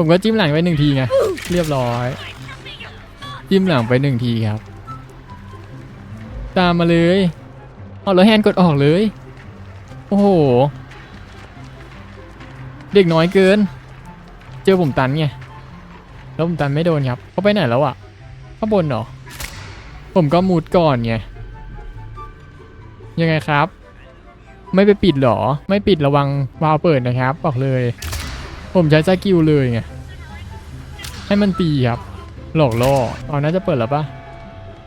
ผมก็จิ้มหลังไปหนึ่งทีไงเรียบร้อย จิ้มหลังไปหนึ่งทีครับ ตามมาเลยเอาแล้วแฮนด์กดออกเลย โอ้โห เด็กน้อยเกิน เจอผมตันไงแล้วผมตันไม่โดนครับเขาไปไหนแล้วอะข้างบนเหรอ ผมก็มุดก่อนไงยังไงครับ ไม่ไปปิดหรอ ไม่ปิดระวังวาล์วเปิดนะครับ บอกเลย ผมใช้สกิลเลยไง ให้มันตีครับ หลอกล่อเอาน่าจะเปิดแล้วปะ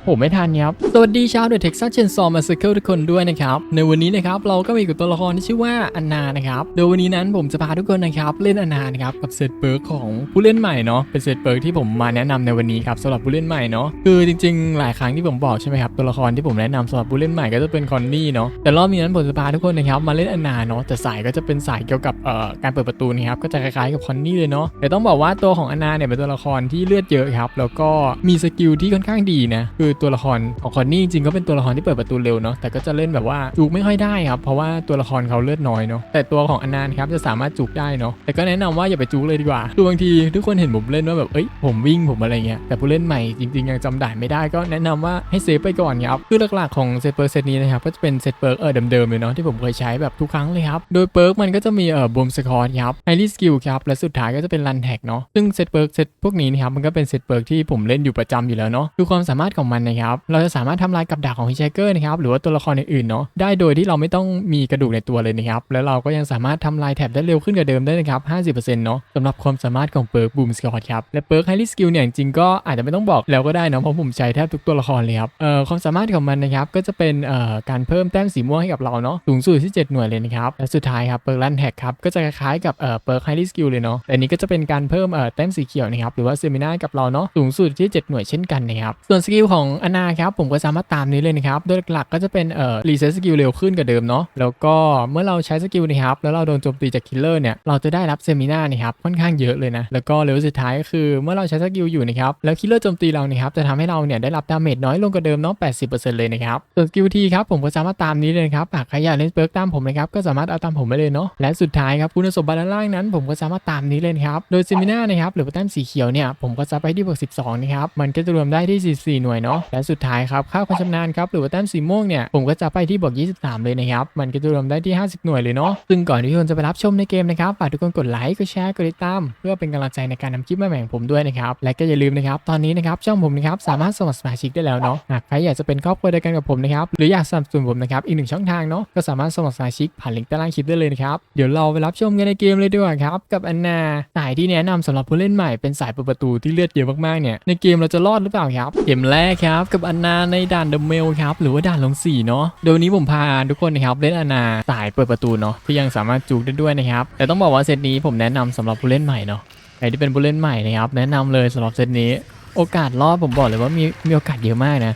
ผมไม่ทันครับ สวัสดีชาวเดอะเท็กซัสเชนซอมมาเซเคิลทุกคนด้วยนะครับ ในวันนี้นะครับเราก็มีกับตัวละครที่ชื่อว่าอันนานะครับ โดยวันนี้นั้นผมจะพาทุกคนนะครับเล่นอันนานะครับกับเซตเปิร์กของผู้เล่นใหม่เนาะ เป็นเซตเปิร์กที่ผมมาแนะนำในวันนี้ครับสำหรับผู้เล่นใหม่เนาะ คือจริงๆ หลายครั้งที่ผมบอกใช่ไหมครับตัวละครที่ผมแนะนำสำหรับผู้เล่นใหม่ก็จะเป็นคอนนี่เนาะ แต่รอบนี้นั้นผมจะพาทุกคนนะครับมาเล่นอันนาเนาะ แต่สายก็จะเป็นสายเกี่ยวกับเอ่อการเปิดประตูนะครับ ก็จะคล้ายๆกับคอนนี่เลยเนาะ แต่ต้องบอกว่าตัวของอันนาเนี่ยเป็นตัวละครที่เลือดเยอะครับ แล้วก็มีสกิลที่ค่อนข้างดีนะคือตัวละครของคอนนี่จริงก็เป็นตัวละครที่เปิดประตูเร็วเนาะแต่ก็จะเล่นแบบว่าจุกไม่ค่อยได้ครับเพราะว่าตัวละครเขาเลือดน้อยเนาะแต่ตัวของอันานครับจะสามารถจุกได้เนาะแต่ก็แนะนำว่าอย่าไปจุกเลยดีกว่าคือบางทีทุกคนเห็นผมเล่นว่าแบบเอ้ยผมวิ่งผมอะไรเงี้ยแต่ผู้เล่นใหม่จริงๆยังจำด่านไม่ได้ก็แนะนำว่าให้เซฟไปก่อนครับคือหลักๆของเซตเปิร์กเซตนี้นะครับก็จะเป็นเซตเปิร์กเออเดิมๆเลยเนาะที่ผมเคยใช้แบบทุกครั้งเลยครับโดยเปิร์กมันก็จะมีเอ่อบูมสกอร์ครับไฮลี่สกิลครับและสุดท้ายก็จะเป็นรันแท็กเนาะซึ่งเซตเปิร์กเซตพวกนี้นะครับมันก็เป็นเซตเปิร์กที่ผมเล่นอยู่ประจำอยู่แล้วเนาะคือความสามารถของมันนะครับ เราจะสามารถทำลายกับดักของฮิชเกอร์นะครับ หรือว่าตัวละครอื่นๆเนาะ ได้โดยที่เราไม่ต้องมีกระดูกในตัวเลยนะครับ แล้วเราก็ยังสามารถทำลายแท็บได้เร็วขึ้นกว่าเดิมได้นะครับ 50%เนาะสำหรับความสามารถของเปิร์กบูมสกอร์ครับ และเปิร์กไฮลี่สกิลเนี่ยจริงๆก็อาจจะไม่ต้องบอกแล้วก็ได้นะเพราะผมใช้แทบทุกตัวละครเลยครับ เอ่อความสามารถของมันนะครับก็จะเป็นเอ่อการเพิ่มแต้มสีม่วงให้กับเราเนาะสูงสุดที่ 7 หน่วยเลยนะครับและสุดท้ายครับเปิร์กลันแท็กครับก็จะคล้ายๆกับเอ่อเปิร์กไฮลี่สกิลเลยเนาะแต่อันนี้ก็จะเป็นการเพิ่มเอ่อแต้มสีเขียวนะครับหรือว่าเซมินากับเราเนาะสูงสุดที่ 7 หน่วยเช่นกันนะครับส่วนสกิลของอนาครับผมก็สามารถตามนี้เลยนะครับ โดยหลักก็จะเป็นเอ่อรีเซ็ตสกิลเร็วขึ้นกว่าเดิมเนาะแล้วก็เมื่อเราใช้สกิลนะครับแล้วเราโดนโจมตีจากคิลเลอร์เนี่ยเราจะได้รับเซมินานะครับค่อนข้างเยอะเลยนะแล้วก็เลเวลสุดท้ายก็คือเมื่อเราใช้สกิลอยู่นะครับแล้วคิลเลอร์โจมตีเรานะครับจะทำให้เราเนี่ยได้รับดาเมจน้อยลงกว่าเดิมเนาะ80%เลยนะครับส่วนสกิลทีครับผมก็สามารถตามนี้เลยครับหากใครอยากเล่นเปิร์กตามผมนะครับก็สามารถเอาตามผมไปเลยเนาะและสุดท้ายครับคุณสมบัติด้านล่างนั้น ผมก็สามารถตามนี้เลยครับโดยเซมินานะครับหรือแต้มสีเขียวเนี่ยผมก็จะไปที่บวก12นะครับมันก็จะรวมได้ที่ 44 หน่วยเนาะและสุดท้ายครับค่าความชำนาญครับหรือว่าแต้มสีม่วงเนี่ยผมก็จะไปที่บวก 23 เลยนะครับ มันก็จะรวมได้ที่ 50 หน่วยเลยเนาะซึ่งก่อนที่ทุกคนจะไปรับชมในเกมนะครับฝากทุกคนกดไลค์กดแชร์กดติดตามเพื่อเป็นกำลังใจในการทำคลิปใหม่ๆของผมด้วยนะครับและก็อย่าลืมนะครับตอนนี้นะครับช่องผมนะครับสามารถสมัครสมาชิกได้แล้วเนาะหากใครอยากจะเป็นครอบครัวเดียวกันกับผมนะครับหรืออยากสนับสนุนผมนะครับอีกหนึ่งช่องทางเนาะก็สามารถสมัครสมาชิกผ่านลิงก์ใต้ล่างคลิปได้เลยนะครับเดี๋ยวเราไปรับชมกันในเกมเลยดีกว่าครับกับอันนาสายที่แนะนำสำหรับผู้เล่นใหม่เป็นสายเปิดประตูที่เลือดเยอะมากๆเนี่ยในเกมเราจะรอดหรือเปล่าครับเกมแรกครับกับอันนาในด่านเดอะเมลครับหรือว่าด่านลงสีเนาะโดยวันนี้ผมพาทุกคนนะครับเล่นอันนาสายเปิดประตูเนาะที่ยังสามารถจูกได้ด้วยนะครับแต่ต้องบอกว่าเซตนี้ผมแนะนำสำหรับผู้เล่นใหม่เนาะใครที่เป็นผู้เล่นใหม่นะครับแนะนำเลยสำหรับเซตนี้โอกาสรอดผมบอกเลยว่ามีมีโอกาสเยอะมากนะ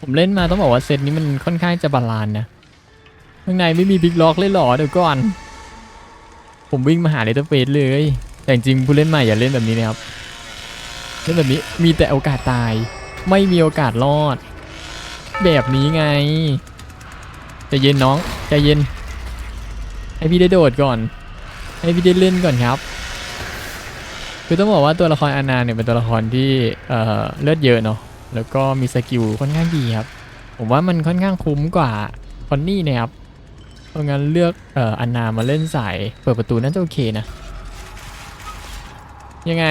ผมเล่นมาต้องบอกว่าเซตนี้มันค่อนข้างจะบาลานนะข้างในไม่มีบิ๊กล็อกเลยหรอเดี๋ยวก่อนผมวิ่งมาหาเลเตอร์เฟสเลย แต่จริงๆผู้เล่นใหม่อย่าเล่นแบบนี้นะครับเล่นแบบนี้มีแต่โอกาสตาย ไม่มีโอกาสรอด แบบนี้ไงใจเย็นน้องใจเย็น ให้พี่ได้โดดก่อน ให้พี่ได้เล่นก่อนครับคือต้องบอกว่าตัวละครอานาเนี่ยเป็นตัวละครที่เอ่อเลือดเยอะเนาะแล้วก็มีสกิลค่อนข้างดีครับ ผมว่ามันค่อนข้างคุ้มกว่าคอนนี่นะครับเพราะงั้นเลือกเอ่ออันามาเล่นสายเปิดประตูน่าจะโอเคนะ ยังไง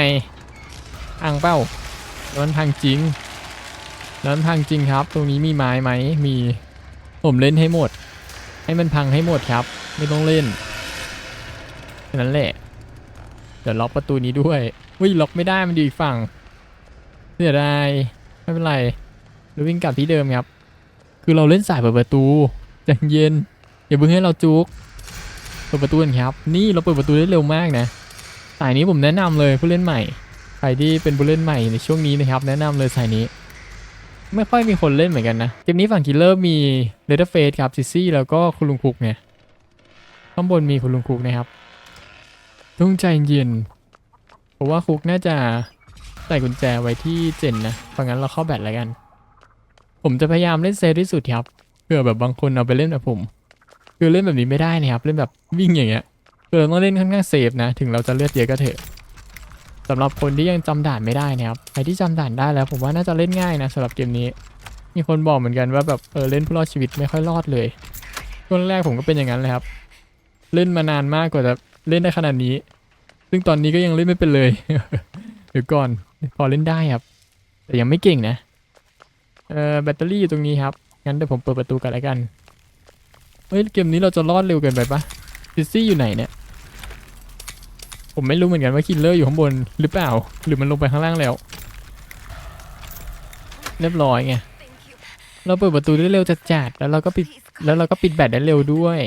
พังเป้าแล้วมันพังจริง แล้นพังจริงครับ ตรงนี้มีไม้ไหมมี ผมเล่นให้หมด ให้มันพังให้หมดครับ ไม่ต้องเล่นแค่นั้นแหละ เดี๋ยวล็อกประตูนี้ด้วยวิล็อกไม่ได้มันอยู่อีกฝั่งเสียดายไม่เป็นไรเราวิ่งกลับที่เดิมครับ คือเราเล่นสายเปิดประตูใจเย็นอย่าเพิ่งให้เราจุกเปิดประตูกันครับ นี่เราเปิดประตูได้เร็วมากนะสายนี้ผมแนะนำเลยผู้เล่นใหม่ใครที่เป็นผู้เล่นใหม่ในช่วงนี้นะครับ แนะนำเลยสายนี้ ไม่ค่อยมีคนเล่นเหมือนกันนะ เกมนี้ฝั่งคิลเลอร์มีเลเดอร์เฟสครับซิซี่แล้วก็คุณลุงคุกไงข้างบนมีคุณลุงคุกนะครับต้องใจเย็นเพราะว่าคุกน่าจะใส่กุญแจไว้ที่เจนนะเพราะงั้นเราเข้าแบตแล้วกัน ผมจะพยายามเล่นเซฟที่สุดครับเผื่อแบบบางคนเอาไปเล่นแบบผม คือเล่นแบบนี้ไม่ได้นะครับ เล่นแบบวิ่งอย่างเงี้ยคือเราต้องเล่นค่อนข้างเซฟนะ ถึงเราจะเลือดเยอะก็เถอะ สำหรับคนที่ยังจำด่านไม่ได้นะครับใครที่จำด่านได้แล้วผมว่าน่าจะเล่นง่ายนะสำหรับเกมนี้ มีคนบอกเหมือนกันว่าแบบเออเล่นผู้รอดชีวิตไม่ค่อยรอดเลยช่วงแรกผมก็เป็นอย่างนั้นเลยครับ เล่นมานานมากกว่าจะเล่นได้ขนาดนี้ ซึ่งตอนนี้ก็ยังเล่นไม่เป็นเลยเดี๋ยวก่อนพอเล่นได้ครับ แต่ยังไม่เก่งนะเออแบตเตอรี่อยู่ตรงนี้ครับงั้นเดี๋ยวผมเปิดประตูกันแล้วกันเฮ้ยเกมนี้เราจะรอดเร็วเกินไปปะซิซี่อยู่ไหนเนี่ย ผมไม่รู้เหมือนกันว่าคิลเลอร์อยู่ข้างบนหรือเปล่า หรือมันลงไปข้างล่างแล้ว เรียบร้อยไงเราเปิดประตูได้เร็วจัดจัดๆแล้วเราก็ปิดแล้วเราก็ปิดแบตได้เร็วด้วย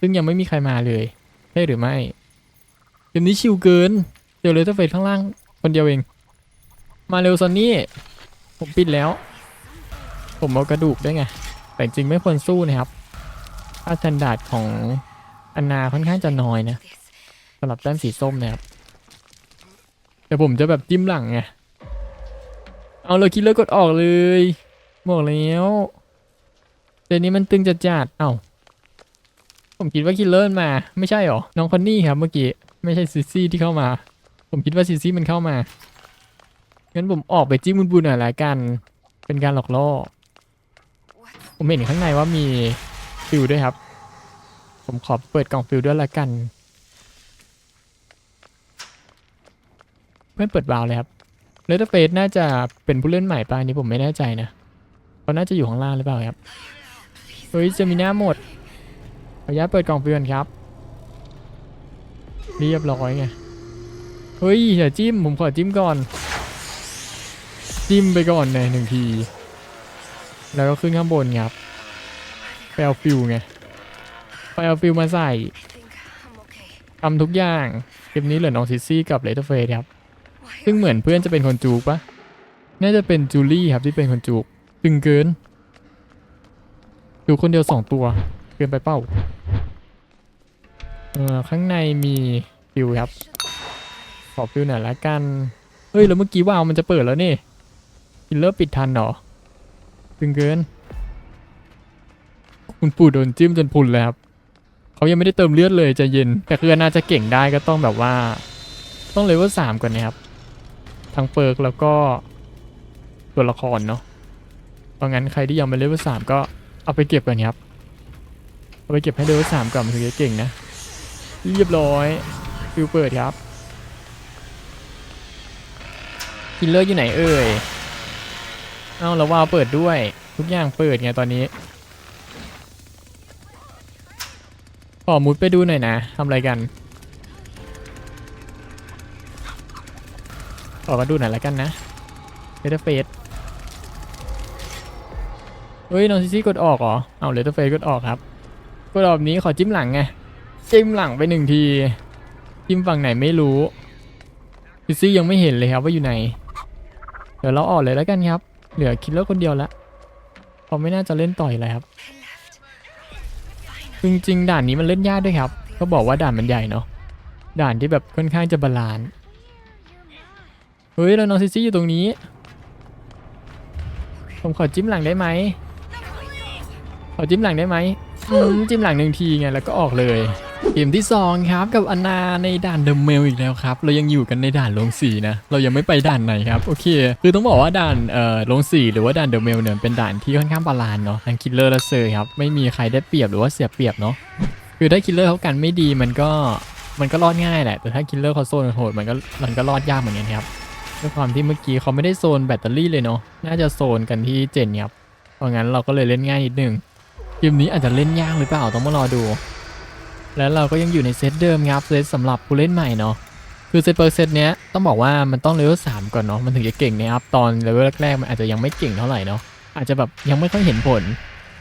ซึ่งยังไม่มีใครมาเลยใช่หรือไม่เกมนี้ชิวเกินเจอเลยเตอร์เฟข้างล่างคนเดียวเอง มาเร็วซอนนี่ผมปิดแล้ว ผมเอากระดูกได้ไง แต่จริงไม่ควรสู้นะครับค่าสแตนดาดของอันนาค่อนข้างจะน้อยนะำหรับแต้มสีส้มนะครับแต่ผมจะแบบจิ้มหลังไงเอาเลยคิดเลิกกดออกเลยบอกแล้วเดี๋ยวนี้มันตึงจัดจัดเอ้าผมคิดว่าคิลเลอร์มา ไม่ใช่หรอ น้องคอนนี่ครับเมื่อกี้ ไม่ใช่ซิซี่ที่เข้ามา ผมคิดว่าซิซี่มันเข้ามา งั้นผมออกไปจิ้มบุญๆหน่อยละกัน เป็นการหลอกล่อ ผมเห็นข้างในว่ามีฟิลด้วยครับ ผมขอเปิดกล่องฟิลด้วยละกัน เพื่อนเปิดวาล์วเลยครับเลเตอร์เฟสน่าจะเป็นผู้เล่นใหม่ป่ะอันนี้ผมไม่แน่ใจนะเขาน่าจะอยู่ข้างล่างหรือเปล่าครับเฮ้ยจะมีหน้าหมดขออนุญาตเปิดกล่องเปลือนครับ เรียบร้อยไงเฮ้ยอย่าจิ้มผมขอจิ้มก่อน จิ้มไปก่อนเลยหนึ่งที แล้วก็ขึ้นข้างบนครับไปเอาฟิวไงไปเอาฟิวมาใส่ทำทุกอย่างเกมนี้เหลือน้องซิซี่กับเลเตอร์เฟสครับ ซึ่งเหมือนเพื่อนจะเป็นคนจูกปะน่าจะเป็นจูลี่ครับที่เป็นคนจูกตึงเกินอยู่คนเดียวสองตัว เกินไปเป้าเออข้างในมีฟิวครับ ขอฟิวหน่อยละกัน เฮ้ย แล้วเมื่อกี้ว่าวมันจะเปิดแล้วนี่คิลเลอร์ปิดทันเหรอตึงเกิน คุณปู่โดนจิ้มจนพุนเลยครับเขายังไม่ได้เติมเลือดเลยจะเย็น แต่คือน่าจะเก่งได้ก็ต้องแบบว่า ต้องเลเวลสามก่อนนะครับ ทั้งเปิร์กแล้วก็ตัวละครเนาะเพราะงั้นใครที่ยังไม่เลเวลสามก็เอาไปเก็บก่อนครับ เอาไปเก็บให้เลเวลสามก่อนมันถึงจะเก่งนะ เรียบร้อยฟิวเปิดครับคิลเลอร์อยู่ไหนเอ่ย เอ้าแล้ววาวเปิดด้วย ทุกอย่างเปิดไงตอนนี้ ขอมุดไปดูหน่อยนะทำอะไรกัน ขอกมาดูหน่อยละกันนะเลเตอร์เฟสเฮ้ยน้องซิซี่กดออกเหรอ เอาเลเตอร์เฟสกดออกครับ กดออกนี้ขอจิ้มหลังไง จิ้มหลังไปหนึ่งที จิ้มฝั่งไหนไม่รู้ซิซี่ยังไม่เห็นเลยครับว่าอยู่ไหน เดี๋ยวเราออกเลยแล้วกันครับ เหลือคิดแล้วคนเดียวละเขาไม่น่าจะเล่นต่อยเลยครับ จริงๆด่านนี้มันเล่นยากด้วยครับ ก็บอกว่าด่านมันใหญ่เนาะ ด่านที่แบบค่อนข้างจะบาลานซ์ เฮ้ยแล้วน้องซิซี่อยู่ตรงนี้ ผมขอจิ้มหลังได้ไหมขอจิ้มหลังได้ไหมจิ้มหลังหนึ่งทีไงแล้วก็ออกเลยเกมที่สองครับกับอนาในด่านเดอะเมลอีกแล้วครับ เรายังอยู่กันในด่านลงสีนะเรายังไม่ไปด่านไหนครับโอเค คือต้องบอกว่าด่านเอ่อลงสีหรือว่าด่านเดอะเมลเนี่ยเป็นด่านที่ค่อนข้างบาลานเนาะทั้งคิลเลอร์และเซอร์ครับไม่มีใครได้เปรียบหรือว่าเสียเปรียบเนาะคือถ้าคิลเลอร์เขากันไม่ดีมันก็มันก็รอดง่ายแหละแต่ถ้าคิลเลอร์เขาโซนโหดมันก็มันก็รอดยากเหมือนกันครับ ด้วยความที่เมื่อกี้เขาไม่ได้โซนแบตเตอรี่เลยเนาะน่าจะโซนกันที่เจนครับเพราะงั้นเราก็เลยเล่นง่ายนิดนึงเกมนี้อาจจะเล่นยากหรือเปล่าต้องมารอดู แล้วเราก็ยังอยู่ในเซตเดิมครับเซตสำหรับผู้เล่นใหม่เนาะคือเซตเปอร์เซตเนี้ยต้องบอกว่ามันต้องเลเวลสามก่อนเนาะมันถึงจะเก่งนะครับตอนเลเวลแรกๆมันอาจจะยังไม่เก่งเท่าไหร่เนาะอาจจะแบบยังไม่ค่อยเห็นผล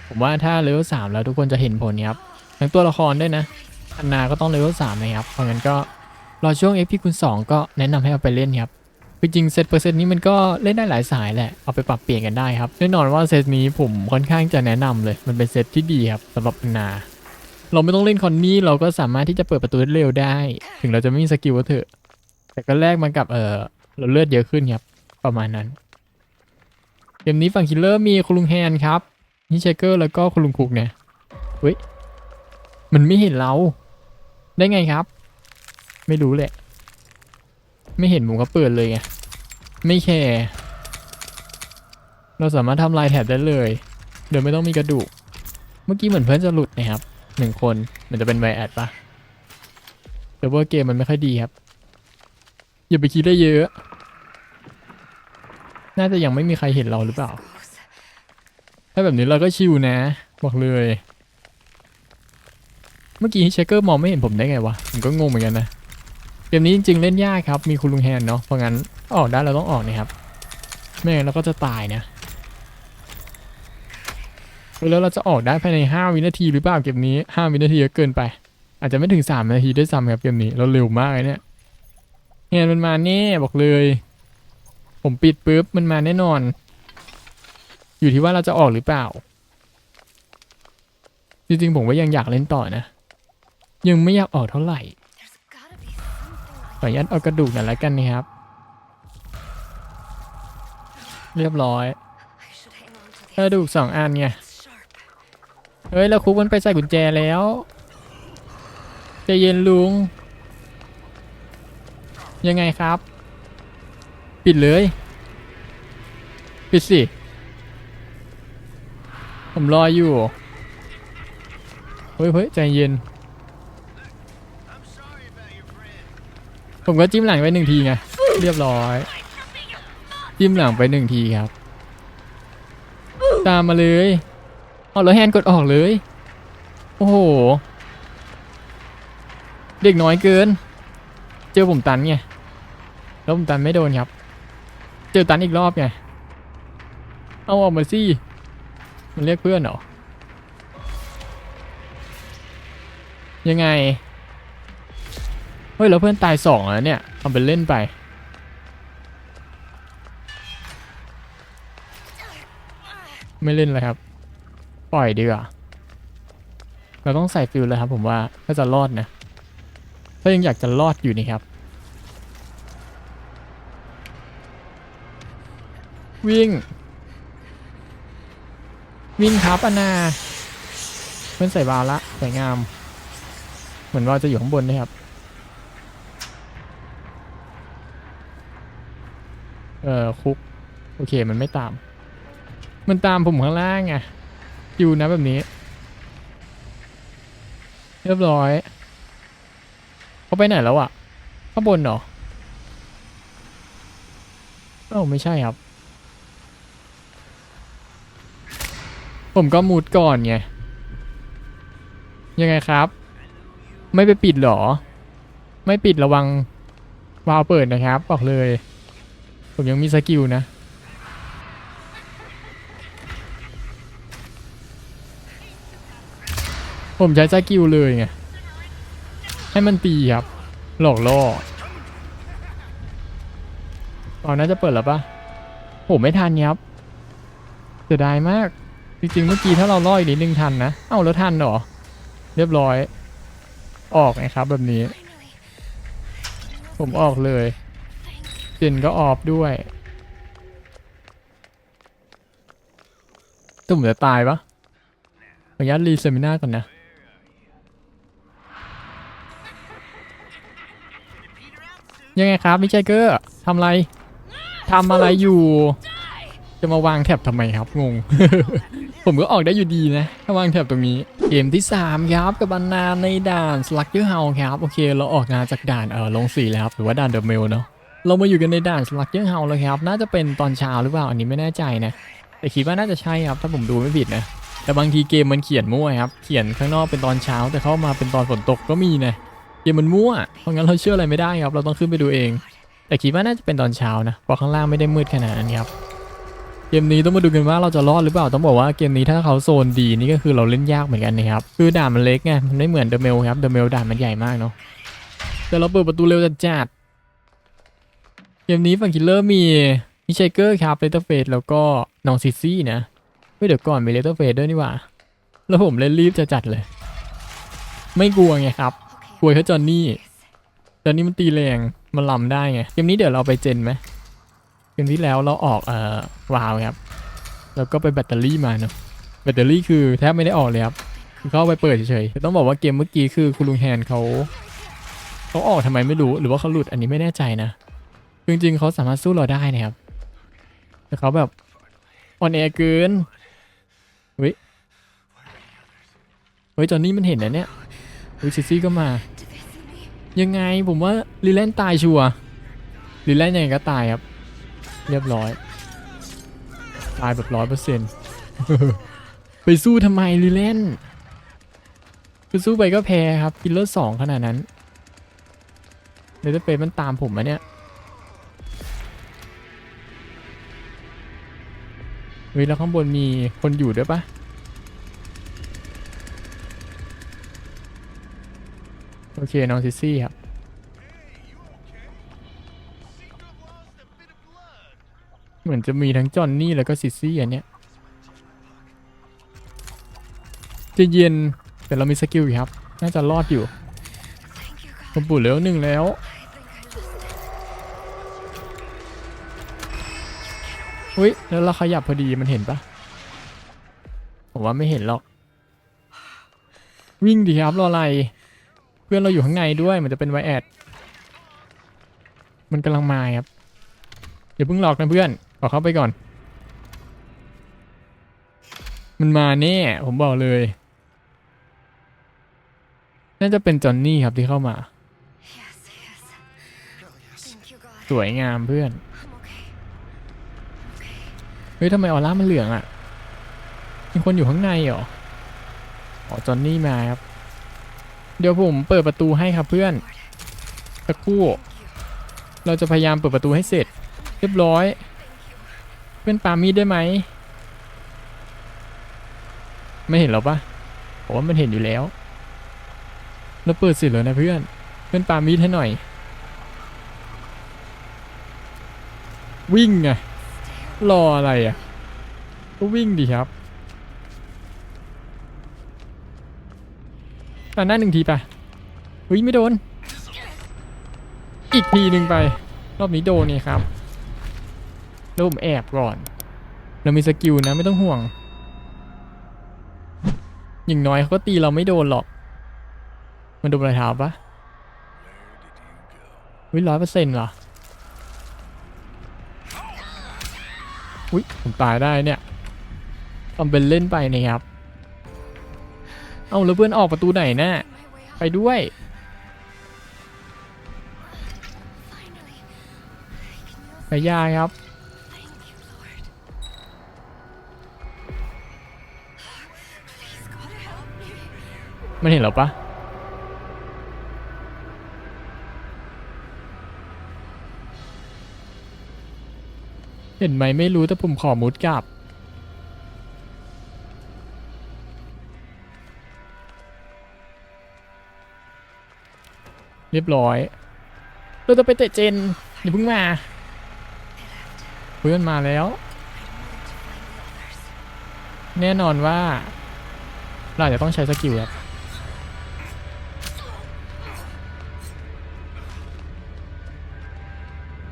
ผมว่าถ้าเลเวลสามแล้วทุกคนจะเห็นผลครับทั้งตัวละครด้วยนะอันนาก็ต้องเลเวลสามนะครับเพราะงั้นก็รอช่วง FP คูณ2ก็แนะนำให้เอาไปเล่นครับือจริงเซตเปอร์เซ็นต์นี้มันก็เล่นได้หลายสายแหละ เอาไปปรับเปลี่ยนกันได้ครับ แน่นอนว่าเซตนี้ผมค่อนข้างจะแนะนำเลย มันเป็นเซตที่ดีครับสำหรับนา เราไม่ต้องเล่นคอนนี่เราก็สามารถที่จะเปิดประตูได้เร็วได้ ถึงเราจะไม่มีสกิลก็เถอะ แต่ก็แลกมันกับเออเราเลือดเยอะขึ้นครับ ประมาณนั้น เกมนี้ฝั่งคิลเลอร์มีคุณลุงแฮนครับนิเชเกอร์แล้วก็คุณลุงคุกเนี่ยเฮ้ย มันไม่เห็นเรา ได้ไงครับ ไม่รู้แหละ ไม่เห็นผมก็เปิดเลยไง ไม่แคร์เราสามารถทำลายแถบได้เลย โดยไม่ต้องมีกระดูก เมื่อกี้เหมือนเพื่อนจะหลุดนะครับหนึ่งคนมือนจะเป็นไวแอดปะแต่ว่าเกมมันไม่ค่อยดีครับ อย่าไปคิดได้เยอะ น่าจะยังไม่มีใครเห็นเราหรือเปล่า ถ้าแบบนี้เราก็ชิวนะ บอกเลย เมื่อกี้เชคเกอร์มองไม่เห็นผมได้ไงวะ ผมก็งงเหมือนกันนะ เกมนี้จริงๆเล่นยากครับ มีคุณลุงแฮนเนาะ เพราะงั้น ออกได้เราต้องออกนะครับ ไม่งั้นเราก็จะตายนะแล้วเราจะออกได้ภายใน 5 วินาทีหรือเปล่าเกมนี้ 5 วินาทีก็เกินไป อาจจะไม่ถึง 3 นาทีด้วยซ้ำครับเกมนี้เราเร็วมากเลยเนี่ยแฮนมันมาแน่บอกเลย ผมปิดปุ๊บมันมาแน่นอน อยู่ที่ว่าเราจะออกหรือเปล่า จริงๆผมก็ยังอยากเล่นต่อนะ ยังไม่อยากออกเท่าไหร่ขออนุญาตเอากระดูกหน่อยละกันนะครับ เรียบร้อยกระดูกสองอันไงเฮ้ยแล้วคุกมันไปใส่กุญแจแล้วใจเย็นลุง ยังไงครับ ปิดเลย ปิดสิ ผมรออยู่ เฮ้ยเฮ้ยใจเย็น ผมก็จิ้มหลังไปหนึ่งทีไง เรียบร้อย จิ้มหลังไปหนึ่งทีครับ ตามมาเลยเอาแล้วแฮนด์กดออกเลย โอ้โห เด็กน้อยเกิน เจอผมตันไงแล้วผมตันไม่โดนครับ เจอตันอีกรอบไง เอาออกมาสิ มันเรียกเพื่อนเหรอ ยังไง เฮ้ยแล้วเพื่อนตายสองแล้วเนี่ยทำเป็นเล่นไป ไม่เล่นเลยครับ ปล่อยดีกว่า เราต้องใส่ฟิลเลยครับ ผมว่าถ้าจะรอดนะ ถ้ายังอยากจะรอดอยู่นี่ครับ วิ่ง วิ่งครับอนาเพื่อนใส่บาลละสวยงาม เหมือนว่าจะอยู่ข้างบนนะครับเออคุก โอเคมันไม่ตาม มันตามผมข้างล่างไงอยู่นะแบบนี้ เรียบร้อยเขาไปไหนแล้วอะข้างบนเหรอเอ้าไม่ใช่ครับ ผมก็มูดก่อนไง ยังไงครับ ไม่ไปปิดหรอ ไม่ปิดระวังวาล์วเปิดนะครับ บอกเลย ผมยังมีสกิลนะ ผมใช้สกิลเลยไง ให้มันตีครับ หลอกล่อตอนน่าจะเปิดแล้วปะผมไม่ทันครับเสียดายมาก จริงๆ เมื่อกี้ถ้าเราล่ออีกนิดนึงทันนะ เอ้าแล้วทันเหรอ เรียบร้อย ออกไงครับแบบนี้ ผมออกเลยเจนก็ออฟด้วยตุ้มจะตายปะขออนุญาตรีเซมิน่าก่อนนะ ยังไงครับมิเชเกอร์ทำอะไรทำอะไรอยู่ จะมาวางแท็บทำไมครับงง ผมก็ออกได้อยู่ดีนะถ้าวางแท็บตรงนี้ เกมที่ 3 ครับ กับบรรณาในด่านสลักเยอร์เฮาครับ โอเค เราออกงานจากด่านเออลงสีแล้วครับหรือว่าด่านเดอะเมลเนาะเรามาอยู่กันในด่านสลักเยอร์เฮาแล้วครับ น่าจะเป็นตอนเช้าหรือเปล่าอันนี้ไม่แน่ใจนะ แต่คิดว่าน่าจะใช่ครับ ถ้าผมดูไม่ผิดนะแต่บางทีเกมมันเขียนมั่วครับ เขียนข้างนอกเป็นตอนเช้าแต่เข้ามาเป็นตอนฝนตกก็มีนะ เกมมันมั่ว เพราะงั้นเราเชื่ออะไรไม่ได้ครับ เราต้องขึ้นไปดูเอง แต่คิดว่าน่าจะเป็นตอนเช้านะ เพราะข้างล่างไม่ได้มืดขนาดนั้นครับ เกมนี้ต้องมาดูกันว่าเราจะรอดหรือเปล่า ต้องบอกว่าเกมนี้ถ้าเขาโซนดีนี่ก็คือเราเล่นยากเหมือนกันนะครับ คือด่านมันเล็กไง มันไม่เหมือนเดอะเมลครับ เดอะเมลด่านมันใหญ่มากเนาะ แต่เราเปิดประตูเร็วจัดเกมนี้ฝั่งคิลเลอร์มีมิเชเกอร์ครับเลเตอร์เฟสแล้วก็น้องซิซี่นะเฮ้ยเดี๋ยวก่อนมีเลเตอร์เฟสด้วยนี่หว่า แล้วผมเล่นรีบจะจัดเลย ไม่กลัวไงครับ กลัวแค่จอนนี่จอนนี่มันตีแรงมันลำได้ไงเกมนี้เดี๋ยวเราไปเจนไหมเกมที่แล้วเราออกเอ่อวาวครับแล้วก็ไปแบตเตอรี่มาเนาะแบตเตอรี่คือแทบไม่ได้ออกเลยครับคือเข้าไปเปิดเฉยๆต้องบอกว่าเกมเมื่อกี้คือคุณลุงแฮนเขาเขาออกทำไมไม่รู้หรือว่าเขาหลุดอันนี้ไม่แน่ใจนะจริงๆเขาสามารถสู้เราได้นะครับแต่เขาแบบอ่อนแอเกินเฮ้ยเฮ้ยจอนนี่มันเห็นนะเนี่ยเฮ้ยซิซี่ก็มา ยังไงผมว่าลิแลนตายชัวลิแลนยังไงก็ตายครับ เรียบร้อย ตายแบบร้อยเปอร์เซ็นต์ไปสู้ทำไมลิแลนคือสู้ไปก็แพ้ครับกินเลือร์สองขนาดนั้นเลเดอร์เปมันตามผมมาเนี่ยเฮ้ยแล้วข้างบนมีคนอยู่ด้วยปะ อเคน้องซิซี่ครับเหมือนจะมีทั้งจอนนี่แล้วก็ซิซี่อันเนี้ยจะเย็นแต่เรามีสกิลอยู่ครับ น่าจะรอดอยู่ Thank you, ผ God. มปุ่นแล้วหนึ่งแล้ว I think I just เฮ้ยแล้วเราขยับพอดีมันเห็นปะผมว่าไม่เห็นหรอก วิ่งดีครับรออะไร เพื่อนเราอยู่ข้างในด้วยมันจะเป็นไวแอดมันกำลังมาครับอย่าเพิ่งหลอกนะเพื่อนขอเข้าไปก่อน มันมาแน่ผมบอกเลย น่าจะเป็นจอนนี่ครับที่เข้ามา สวยงามเพื่อนเฮ้ยทำไมออร่ามันเหลืองอะ่ะมีคนอยู่ข้างในเหรออ๋อจอนนี่มาครับ เดี๋ยวผมเปิดประตูให้ครับเพื่อนสักครู่ เราจะพยายามเปิดประตูให้เสร็จ เรียบร้อย เพื่อนปามีดได้ไหม ไม่เห็นหรอปะผมว่ามันเห็นอยู่แล้ว เราเปิดเสร็จแล้วนะเพื่อน เพื่อนปามีดให้หน่อย วิ่งไงรออะไรอะ ก็วิ่งดีครับ ตาหน้าหนึ่งทีไปอุ้ยไม่โดน อีกทีหนึ่งไป รอบนี้โดนนี่ครับแล้วผมแอบก่อน เรามีสกิลนะไม่ต้องห่วง อย่างน้อยเขาก็ตีเราไม่โดนหรอก มันโดนอยเท้าปะวิร้อยเปอร์เซ็นต์เหรออุ้ยผมตายได้เนี่ยทำเป็นเล่นไปนะครับ เอาแล้วเพื่อนออกประตูไหนน่ะไปด้วย ไปยาครับ มันเห็นเหรอปะเห็นไหมไม่รู้แต่ผมขอมุดกลับ เรียบร้อย เราจะไปเตะเจนอย่าเพิ่งมาเพื่อนมาแล้ว แน่นอนว่า เราจะต้องใช้สกิลครับ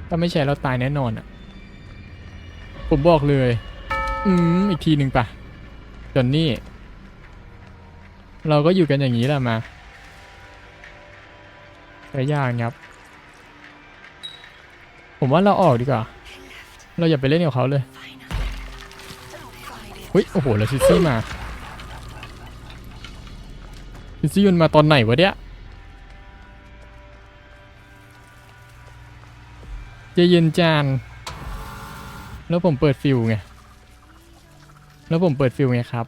ถ้าไม่ใช่เราตายแน่นอนอะ ผมบอกเลย อืม อีกทีหนึ่งปะจอนนี่ เราก็อยู่กันอย่างนี้แหละมา แต่ยากครับ ผมว่าเราออกดีกว่า เราอย่าไปเล่นกับเขาเลยเฮ้ยโอ้โหแล้วซิซี่มาซิซี่มันมาตอนไหนวะเนี่ยจเย็นจาน แล้วผมเปิดฟิลไง แล้วผมเปิดฟิลไงครับ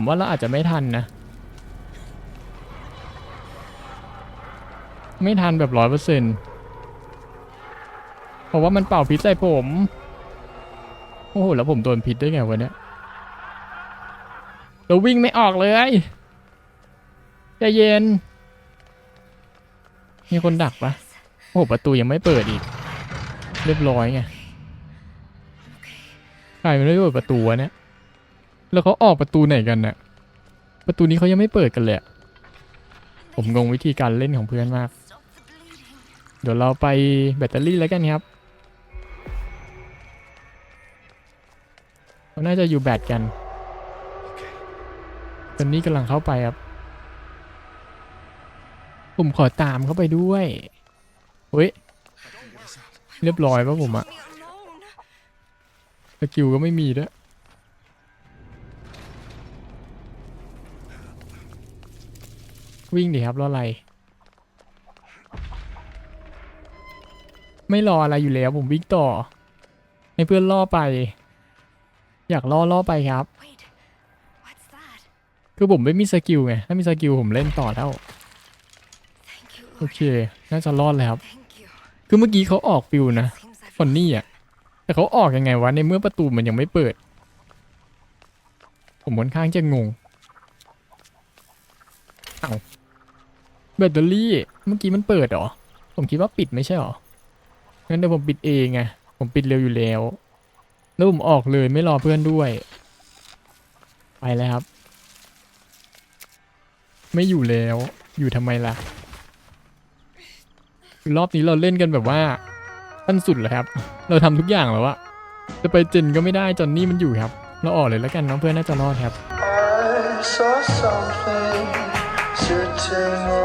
ผมว่าเราอาจจะไม่ทันนะ ไม่ทันแบบร้อยเปอร์เซ็นต์เพราะว่ามันเป่าพิษใส่ผม โอ้โห แล้วผมโดนพิษได้ไงวะเนี่ยเราวิ่งไม่ออกเลยใจเย็น มีคนดักปะโอ้โหประตูยังไม่เปิดอีก เรียบร้อยไงใครไม่ได้เปิดประตูวะเนี่ย แล้วเขาออกประตูไหนกันน่ะ ประตูนี้เขายังไม่เปิดกันเลยอะผมงงวิธีการเล่นของเพื่อนมาก เดี๋ยวเราไปแบตเตอรี่แล้วกันครับเขาน่าจะอยู่แบตกัน ตอนนี้กำลังเข้าไปครับ ผมขอตามเข้าไปด้วยเฮ้ย เรียบร้อยป่ะผมอะสกิลก็ไม่มีด้วย วิ่งดิครับรออะไร ไม่รออะไรอยู่แล้วผมวิ่งต่อ ให้เพื่อนล่อไป อยากล่อล่อไปครับ Wait, what's that? คือผมไม่มีสกิลไง ถ้ามีสกิลผมเล่นต่อแล้ว Thank you, โอ Lord. เค น่าจะรอดเลยครับ Thank you. คือเมื่อกี้เขาออกฟิวนะ Seems I've ฟอนนี่อะ แต่เขาออกยังไงวะ ในเมื่อประตูมันยังไม่เปิด ผมค่อนข้างจะงง เอา แบตเตอรี่เมื่อกี้มันเปิดหรอ ผมคิดว่าปิดไม่ใช่หรอ งั้นเดี๋ยวผมปิดเองไง ผมปิดเร็วอยู่แล้ว แล้วผมออกเลยไม่รอเพื่อนด้วย ไปแล้วครับ ไม่อยู่แล้ว อยู่ทำไมล่ะ รอบนี้เราเล่นกันแบบว่าขั้นสุดเลยครับ เราทำทุกอย่างแล้วอะจะไปเจนก็ไม่ได้จอนนี่มันอยู่ครับ เราออกเลยแล้วกันน้องเพื่อนน่าจะรอดครับ I saw something sitting on your